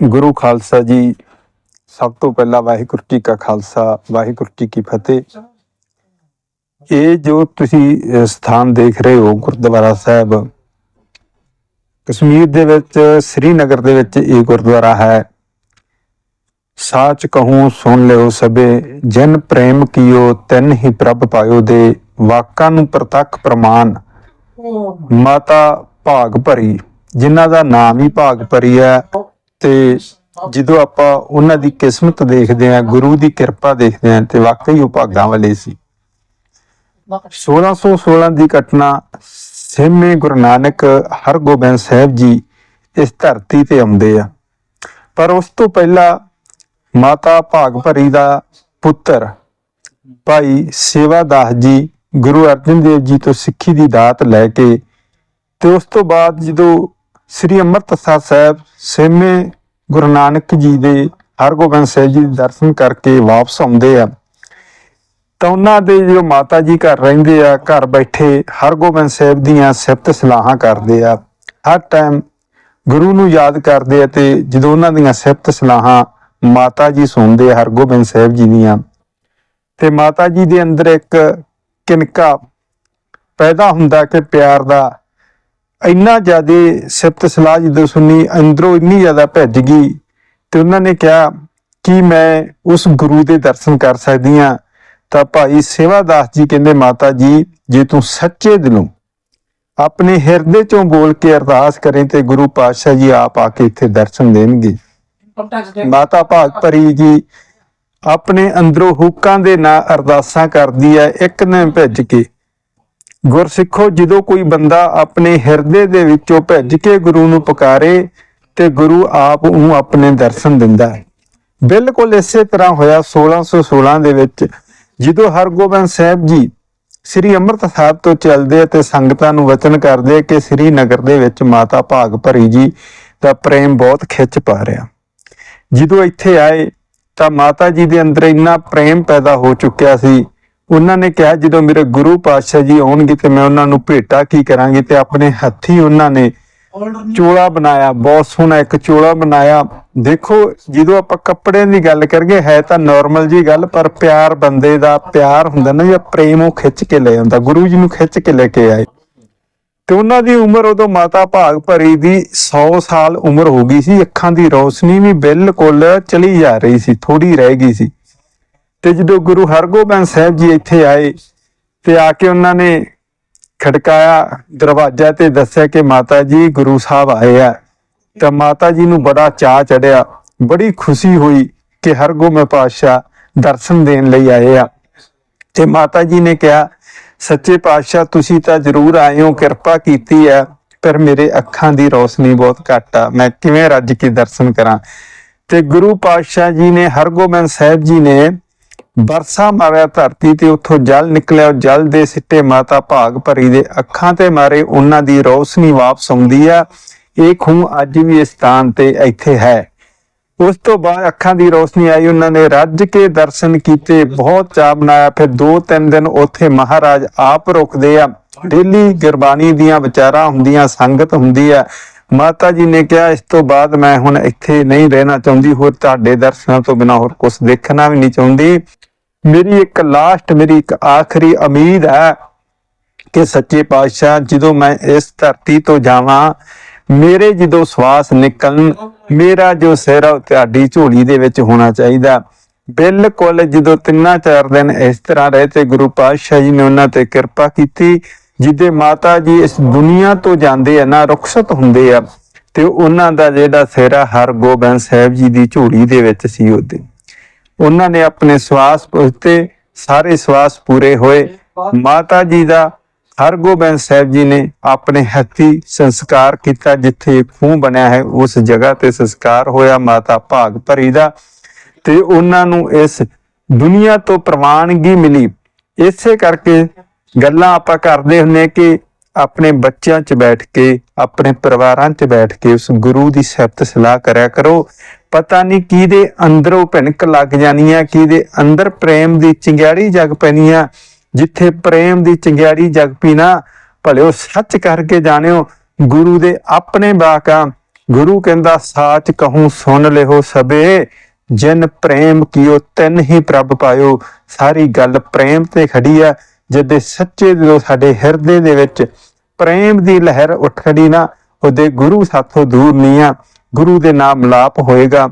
ਗੁਰੂ ਖਾਲਸਾ ਜੀ ਸਭ ਤੋਂ ਪਹਿਲਾਂ ਵਾਹਿਗੁਰੂ ਜੀ ਕਾ ਖਾਲਸਾ, ਵਾਹਿਗੁਰੂ ਜੀ ਕੀ ਫਤਿਹ। ਇਹ ਜੋ ਤੁਸੀਂ ਸਥਾਨ ਦੇਖ ਰਹੇ ਹੋ, ਗੁਰਦੁਆਰਾ ਸਾਹਿਬ, ਕਸ਼ਮੀਰ ਦੇ ਵਿੱਚ, ਸ੍ਰੀਨਗਰ ਦੇ ਵਿੱਚ ਇਹ ਗੁਰਦੁਆਰਾ ਹੈ। ਸਾਚ ਕਹੂੰ, ਸੁਣ ਲਿਓ ਸਭੇ, ਜਨ ਪ੍ਰੇਮ ਕੀਓ, ਤਿੰਨ ਹੀ ਪ੍ਰਭ ਪਾਇਓ ਦੇ, ਵਾਕਾਂ ਨੂੰ ਪ੍ਰਤੱਖ ਪ੍ਰਮਾਨ ਮਾਤਾ ਭਾਗ ਭਰੀ, ਜਿਨ੍ਹਾਂ ਦਾ ਨਾਮ ਹੀ ਭਾਗ ਭਰੀ ਹੈ ਤੇ ਜਦੋਂ ਆਪਾਂ ਉਹਨਾਂ ਦੀ ਕਿਸਮਤ ਦੇਖਦੇ ਹਾਂ, ਗੁਰੂ ਦੀ ਕਿਰਪਾ ਦੇਖਦੇ ਹਾਂ ਤੇ ਵਾਕਈ ਉਹ ਭਾਗਾਂ ਵਾਲੇ ਸੀ। 1616 ਦੀ ਘਟਨਾ ਸੇਮੇ ਗੁਰੂ ਨਾਨਕ ਹਰਗੋਬਿੰਦ ਸਾਹਿਬ ਜੀ ਇਸ ਧਰਤੀ ਤੇ ਆਉਂਦੇ ਆ। ਪਰ ਉਸ ਤੋਂ ਪਹਿਲਾਂ ਮਾਤਾ ਭਾਗ ਭਰੀ ਦਾ ਪੁੱਤਰ ਭਾਈ ਸੇਵਾਦਾਸ ਜੀ ਗੁਰੂ ਅਰਜਨ ਦੇਵ ਜੀ ਤੋਂ ਸਿੱਖੀ ਦੀ ਦਾਤ ਲੈ ਕੇ ਤੇ ਉਸ ਤੋਂ ਬਾਅਦ ਜਦੋਂ ਸ੍ਰੀ ਅੰਮ੍ਰਿਤਸਰ ਸਾਹਿਬ ਸੇਮੇ ਗੁਰੂ ਨਾਨਕ ਜੀ ਦੇ ਹਰਗੋਬਿੰਦ ਸਾਹਿਬ ਜੀ ਦੇ ਦਰਸ਼ਨ ਕਰਕੇ ਵਾਪਸ ਆਉਂਦੇ ਆ। ਤਾਂ ਉਹਨਾਂ ਦੇ ਜੋ ਮਾਤਾ ਜੀ ਘਰ ਰਹਿੰਦੇ ਆ, ਘਰ ਬੈਠੇ ਹਰਗੋਬਿੰਦ ਸਾਹਿਬ ਦੀਆਂ ਸਿਫਤ ਸਲਾਹਾਂ ਕਰਦੇ ਆ। ਹਰ ਟਾਈਮ ਗੁਰੂ ਨੂੰ ਯਾਦ ਕਰਦੇ ਆ ਤੇ ਜਦੋਂ ਉਹਨਾਂ ਦੀਆਂ ਸਿਫਤ ਸਲਾਹਾਂ ਮਾਤਾ ਜੀ ਸੁਣਦੇ ਆ, ਹਰਗੋਬਿੰਦ ਸਾਹਿਬ ਜੀ ਦੀਆਂ। ਤੇ ਮਾਤਾ ਜੀ ਦੇ ਅੰਦਰ ਇੱਕ ਕਿਨਕਾ ਪੈਦਾ ਹੁੰਦਾ ਕਿ ਪਿਆਰ ਦਾ ਇੰਨਾ ਜ਼ਿਆਦਾ ਸਿਫਤ ਸਲਾਹ ਜਦੋਂ ਸੁਣੀ, ਅੰਦਰੋਂ ਇੰਨੀ ਜ਼ਿਆਦਾ ਭਿੱਜ ਗਈ ਤੇ ਉਹਨਾਂ ਨੇ ਕਿਹਾ ਕਿ ਮੈਂ ਉਸ ਗੁਰੂ ਦੇ ਦਰਸ਼ਨ ਕਰ ਸਕਦੀ ਹਾਂ। ਤਾਂ ਭਾਈ ਸੇਵਾਦਾਸ ਜੀ ਕਹਿੰਦੇ, ਮਾਤਾ ਜੀ, ਜੇ ਤੂੰ ਸੱਚੇ ਦਿਲੋਂ ਆਪਣੇ ਹਿਰਦੇ ਚੋਂ ਬੋਲ ਕੇ ਅਰਦਾਸ ਕਰੇ ਤੇ ਗੁਰੂ ਪਾਤਸ਼ਾਹ ਜੀ ਆਪ ਆ ਕੇ ਇੱਥੇ ਦਰਸ਼ਨ ਦੇਣਗੇ। ਮਾਤਾ ਭਾਗ ਭਰੀ ਜੀ, ਆਪਣੇ ਅੰਦਰੋਂ ਹੁੱਕਾਂ ਦੇ ਨਾਲ ਅਰਦਾਸਾਂ ਕਰਦੀ ਹੈ, ਇੱਕ ਨੇ ਭਿੱਜ ਕੇ ਗੁਰਸਿੱਖੋ, ਜਦੋਂ ਕੋਈ ਬੰਦਾ ਆਪਣੇ ਹਿਰਦੇ ਦੇ ਵਿੱਚੋਂ ਭਿੱਜ ਕੇ ਗੁਰੂ ਨੂੰ ਪੁਕਾਰੇ ਤੇ ਗੁਰੂ ਆਪ ਨੂੰ ਆਪਣੇ ਦਰਸ਼ਨ ਦਿੰਦਾ ਹੈ। ਬਿਲਕੁਲ ਇਸੇ ਤਰ੍ਹਾਂ ਹੋਇਆ 1616 ਦੇ ਵਿੱਚ, ਜਦੋਂ ਹਰਗੋਬਿੰਦ ਸਾਹਿਬ ਜੀ ਸ੍ਰੀ ਅੰਮ੍ਰਿਤ ਸਾਹਿਬ ਤੋਂ ਚੱਲਦੇ ਅਤੇ ਸੰਗਤਾਂ ਨੂੰ ਵਚਨ ਕਰਦੇ ਕਿ ਸ੍ਰੀ ਨਗਰ ਦੇ ਵਿੱਚ ਮਾਤਾ ਭਾਗ ਭਰੀ ਜੀ ਦਾ ਪ੍ਰੇਮ ਬਹੁਤ ਖਿੱਚ ਪਾ ਰਿਹਾ। ਜਦੋਂ ਇੱਥੇ ਆਏ ਤਾਂ ਮਾਤਾ ਜੀ ਦੇ ਅੰਦਰ ਇੰਨਾ ਪ੍ਰੇਮ ਪੈਦਾ ਹੋ ਚੁੱਕਿਆ ਸੀ ਉਹਨਾਂ ਨੇ ਕਿਹਾ, ਜਦੋਂ ਮੇਰੇ ਗੁਰੂ ਪਾਤਸ਼ਾਹ ਜੀ ਆਉਣਗੇ ਤੇ ਮੈਂ ਉਹਨਾਂ ਨੂੰ ਭੇਟਾ ਕੀ ਕਰਾਂਗੀ? ਤੇ ਆਪਣੇ ਹੱਥੀ ਉਹਨਾਂ ਨੇ ਚੋਲਾ ਬਣਾਇਆ, ਬਹੁਤ ਸੋਹਣਾ ਇੱਕ ਚੋਲਾ ਬਣਾਇਆ। ਦੇਖੋ, ਜਦੋਂ ਆਪਾਂ ਕੱਪੜਿਆਂ ਦੀ ਗੱਲ ਕਰੀਏ, ਹੈ ਤਾਂ ਨਾਰਮਲ ਜੀ ਗੱਲ, ਪਰ ਪਿਆਰ ਬੰਦੇ ਦਾ ਪਿਆਰ ਹੁੰਦਾ ਨਾ, ਜਾਂ ਪ੍ਰੇਮ ਉਹ ਖਿੱਚ ਕੇ ਲੈ ਆਉਂਦਾ, ਗੁਰੂ ਜੀ ਨੂੰ ਖਿੱਚ ਕੇ ਲੈ ਕੇ ਆਏ। ਤੇ ਉਹਨਾਂ ਦੀ ਉਮਰ ਉਦੋਂ ਮਾਤਾ ਭਾਗ ਭਰੀ ਦੀ 100 ਸਾਲ ਉਮਰ ਹੋ ਗਈ ਸੀ, ਅੱਖਾਂ ਦੀ ਰੋਸ਼ਨੀ ਵੀ ਬਿਲਕੁਲ ਚਲੀ ਜਾ ਰਹੀ ਸੀ ਥੋੜੀ ਰਹਿ ਗਈ ਸੀ। ਤੇ ਜਦੋਂ ਗੁਰੂ ਹਰਗੋਬਿੰਦ ਸਾਹਿਬ ਜੀ ਇੱਥੇ ਆਏ ਤੇ ਆ ਕੇ ਉਹਨਾਂ ਨੇ ਖੜਕਾਇਆ ਦਰਵਾਜ਼ਾ ਤੇ ਦੱਸਿਆ ਕਿ ਮਾਤਾ ਜੀ, ਗੁਰੂ ਸਾਹਿਬ ਆਏ ਆ। ਤਾਂ ਮਾਤਾ ਜੀ ਨੂੰ ਬੜਾ ਚਾਅ ਚੜਿਆ, ਬੜੀ ਖੁਸ਼ੀ ਹੋਈ ਕਿ ਹਰਗੋਬਿੰਦ ਪਾਤਸ਼ਾਹ ਦਰਸ਼ਨ ਦੇਣ ਲਈ ਆਏ ਆ। ਤੇ ਮਾਤਾ ਜੀ ਨੇ ਕਿਹਾ, ਸੱਚੇ ਪਾਤਸ਼ਾਹ, ਤੁਸੀਂ ਤਾਂ ਜ਼ਰੂਰ ਆਏ ਹੋ, ਕਿਰਪਾ ਕੀਤੀ ਹੈ, ਪਰ ਮੇਰੇ ਅੱਖਾਂ ਦੀ ਰੋਸ਼ਨੀ ਬਹੁਤ ਘੱਟ ਆ। ਮੈਂ ਕਿਵੇਂ ਰੱਜ ਕੇ ਦਰਸ਼ਨ ਕਰਾਂ? ਤੇ ਗੁਰੂ ਪਾਤਸ਼ਾਹ ਜੀ ਨੇ, ਹਰਗੋਬਿੰਦ ਸਾਹਿਬ ਜੀ ਨੇ ਬਰਸਾ ਮਾਰਿਆ ਧਰਤੀ ਤੇ ਉੱਥੋਂ ਜਲ ਨਿਕਲਿਆ, ਜਲ ਦੇ ਸਿੱਟੇ ਮਾਤਾ ਭਾਗ ਭਰੀ ਦੇ ਅੱਖਾਂ ਤੇ ਮਾਰੇ, ਉਹਨਾਂ ਦੀ ਰੋਸ਼ਨੀ ਵਾਪਸ ਆਉਂਦੀ ਆ। ਇਹ ਖੂਹ ਅੱਜ ਵੀ ਇਸ ਸਥਾਨ ਤੇ ਇੱਥੇ ਹੈ। ਉਸ ਤੋਂ ਬਾਅਦ ਅੱਖਾਂ ਦੀ ਰੋਸ਼ਨੀ ਆਈ, ਉਹਨਾਂ ਨੇ ਰੱਜ ਕੇ ਦਰਸ਼ਨ ਕੀਤੇ, ਬਹੁਤ ਚਾਅ ਬਣਾਇਆ ਫਿਰ 2-3 ਦਿਨ ਉੱਥੇ ਮਹਾਰਾਜ ਆਪ ਰੁਕਦੇ ਆ। ਡੇਲੀ ਗੁਰਬਾਣੀ ਦੀਆਂ ਵਿਚਾਰਾਂ ਹੁੰਦੀਆਂ, ਸੰਗਤ ਹੁੰਦੀ ਆ। ਮਾਤਾ ਜੀ ਨੇ ਕਿਹਾ, ਇਸ ਤੋਂ ਬਾਅਦ ਮੈਂ ਹੁਣ ਇੱਥੇ ਨਹੀਂ ਰਹਿਣਾ ਚਾਹੁੰਦੀ, ਹੋਰ ਤੁਹਾਡੇ ਦਰਸ਼ਨਾਂ ਤੋਂ ਬਿਨਾ ਹੋਰ ਕੁਝ ਦੇਖਣਾ ਵੀ ਨਹੀਂ ਚਾਹੁੰਦੀ। ਮੇਰੀ ਇੱਕ ਲਾਸਟ, ਮੇਰੀ ਇੱਕ ਆਖਰੀ ਉਮੀਦ ਹੈ ਕਿ ਸੱਚੇ ਪਾਤਸ਼ਾਹ ਜਦੋਂ ਮੈਂ ਇਸ ਧਰਤੀ ਤੋਂ ਜਾਵਾਂ, ਮੇਰੇ ਜਦੋਂ ਸਵਾਸ ਨਿਕਲਣ, ਮੇਰਾ ਜੋ ਸਿਰ ਉਹ ਤੁਹਾਡੀ ਝੋਲੀ ਦੇ ਵਿੱਚ ਹੋਣਾ ਚਾਹੀਦਾ। ਬਿਲਕੁਲ ਜਦੋਂ ਤਿੰਨਾਂ ਚਾਰ ਦਿਨ ਇਸ ਤਰ੍ਹਾਂ ਰਹੇ ਤੇ ਗੁਰੂ ਪਾਤਸ਼ਾਹ ਜੀ ਨੇ ਉਹਨਾਂ ਤੇ ਕਿਰਪਾ ਕੀਤੀ, ਜਿੱਦੇ ਮਾਤਾ ਜੀ ਇਸ ਦੁਨੀਆ ਤੋਂ ਜਾਂਦੇ ਆ ਨਾ, ਰੁਖਸਤ ਹੁੰਦੇ ਆ, ਤੇ ਉਹਨਾਂ ਦਾ ਜਿਹੜਾ ਸਿਰ ਆ ਹਰਗੋਬਿੰਦ ਸਾਹਿਬ ਜੀ ਦੀ ਝੋਲੀ ਦੇ ਵਿੱਚ ਸੀ ਉਹਦੇ ਉਹਨਾਂ ਨੇ ਆਪਣੇ ਸਵਾਸ ਪੁੱਤੇ ਸਾਰੇ ਸਵਾਸ ਪੂਰੇ ਹੋਏ। ਮਾਤਾ ਜੀ ਦਾ ਹਰਗੋਬਿੰਦ ਸਾਹਿਬ ਜੀ ਨੇ ਆਪਣੇ ਹੱਥੀ ਸੰਸਕਾਰ ਕੀਤਾ, ਜਿੱਥੇ ਖੂਹ ਬਣਿਆ ਹੈ, ਉਸ ਜਗ੍ਹਾ ਤੇ ਸੰਸਕਾਰ ਹੋਇਆ, ਮਾਤਾ ਭਾਗ ਭਰੀ ਦਾ। ਤੇ ਉਹਨਾਂ ਨੂੰ ਇਸ ਦੁਨੀਆ ਤੋਂ ਪ੍ਰਵਾਨਗੀ ਮਿਲੀ। ਇਸੇ ਕਰਕੇ ਗੱਲਾਂ ਆਪਾਂ ਕਰਦੇ ਹੁੰਨੇ ਕਿ ਆਪਣੇ ਬੱਚਿਆਂ 'ਚ ਬੈਠ ਕੇ, ਆਪਣੇ ਪਰਿਵਾਰਾਂ 'ਚ ਬੈਠ ਕੇ ਉਸ ਗੁਰੂ ਦੀ ਸਿਫਤ ਸਲਾਹ ਕਰਿਆ ਕਰੋ। ਪਤਾ ਨਹੀਂ ਕਿਹਦੇ ਅੰਦਰੋਂ ਭਿਣਕ ਲੱਗ ਜਾਣੀ ਆ, ਕਿਹਦੇ ਅੰਦਰ ਪ੍ਰੇਮ ਦੀ ਚਿੰਗਾੜੀ ਜਗ ਪੈਣੀ ਆ। ਜਿੱਥੇ ਪ੍ਰੇਮ ਦੀ ਚਿੰਗਾੜੀ ਜਗ ਪੀਣਾ, ਭਲਿਓ ਸੱਚ ਕਰਕੇ ਜਾਣਿਓ, ਗੁਰੂ ਦੇ ਆਪਣੇ ਬਾਕਾਂ ਗੁਰੂ ਕਹਿੰਦਾ, ਸਾਚ ਕਹੂੰ, ਸੁਣ ਲਿਓ ਸਬੇ ਜਿਨ ਪ੍ਰੇਮ ਕੀਓ, ਤਿੰਨ ਹੀ ਪ੍ਰਭ ਪਾਇਓ। ਸਾਰੀ ਗੱਲ ਪ੍ਰੇਮ ਤੇ ਖੜੀ ਆ। ਜਦ ਸੱਚੇ ਦਿਲੋਂ ਸਾਡੇ ਹਿਰਦੇ ਦੇ ਵਿੱਚ ਪ੍ਰੇਮ ਦੀ ਲਹਿਰ ਉੱਠ ਖੜੀ ਨਾ, ਉਹਦੇ ਗੁਰੂ ਸਾਥੋਂ ਦੂਰ ਨਹੀਂ ਆ। ਗੁਰੂ ਦੇ ਨਾਮ ਮਿਲਾਪ ਹੋਏਗਾ।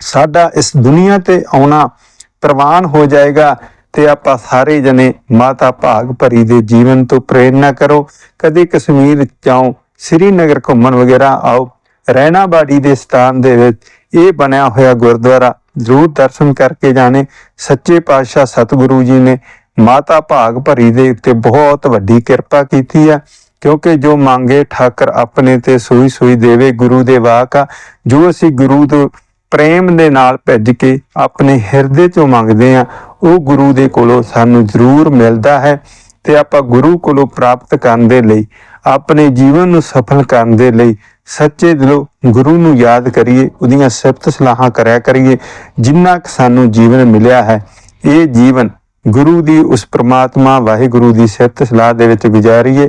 ਸਾਡਾ ਇਸ ਦੁਨੀਆ ਤੇ ਆਉਣਾ ਪ੍ਰਵਾਨ ਹੋ ਜਾਏਗਾ ਤੇ ਆਪਾਂ ਸਾਰੇ ਜਨੇ ਮਾਤਾ ਭਾਗ ਭਰੀ ਦੇ ਜੀਵਨ ਤੋਂ ਪ੍ਰੇਰਣਾ ਕਰੋ। ਕਦੇ ਕਸ਼ਮੀਰ ਜਾਓ, ਸ੍ਰੀਨਗਰ ਘੁੰਮਣ ਵਗੈਰਾ ਆਓ ਰਹਿਣਾ ਬਾੜੀ ਦੇ ਸਥਾਨ ਦੇ ਵਿੱਚ ਇਹ ਬਣਿਆ ਹੋਇਆ ਗੁਰਦੁਆਰਾ ਜ਼ਰੂਰ ਦਰਸ਼ਨ ਕਰਕੇ ਜਾਣੇ। ਸੱਚੇ ਪਾਤਸ਼ਾਹ ਸਤਿਗੁਰੂ ਜੀ ਨੇ ਮਾਤਾ ਭਾਗ ਭਰੀ ਦੇ ਉੱਤੇ ਬਹੁਤ ਵੱਡੀ ਕਿਰਪਾ ਕੀਤੀ ਆ ਕਿਉਂਕਿ ਜੋ ਮੰਗੇ ਠਾਕਰ ਆਪਣੇ ਤੇ ਸੂਈ ਸੂਈ ਦੇਵੇ ਗੁਰੂ ਦੇ ਵਾਕ ਆ, ਜੋ ਅਸੀਂ ਗੁਰੂ ਤੋਂ ਪ੍ਰੇਮ ਦੇ ਨਾਲ ਭਿੱਜ ਕੇ ਆਪਣੇ ਹਿਰਦੇ ਚੋਂ ਮੰਗਦੇ ਆ, ਉਹ ਗੁਰੂ ਦੇ ਕੋਲੋਂ ਸਾਨੂੰ ਜ਼ਰੂਰ ਮਿਲਦਾ ਹੈ ਤੇ ਆਪਾਂ ਗੁਰੂ ਕੋਲੋਂ ਪ੍ਰਾਪਤ ਕਰਨ ਦੇ ਲਈ, ਆਪਣੇ ਜੀਵਨ ਨੂੰ ਸਫਲ ਕਰਨ ਦੇ ਲਈ ਸੱਚੇ ਦਿਲੋਂ ਗੁਰੂ ਨੂੰ ਯਾਦ ਕਰੀਏ, ਉਹਦੀਆਂ ਸਿਫਤ ਸਲਾਹਾਂ ਕਰਿਆ ਕਰੀਏ, ਜਿੰਨਾ ਕੁ ਸਾਨੂੰ ਜੀਵਨ ਮਿਲਿਆ ਹੈ, ਇਹ ਜੀਵਨ ਗੁਰੂ ਦੀ ਉਸ ਪ੍ਰਮਾਤਮਾ ਵਾਹਿਗੁਰੂ ਦੀ ਸਿਫਤ ਸਲਾਹ ਦੇ ਵਿੱਚ ਗੁਜ਼ਾਰੀਏ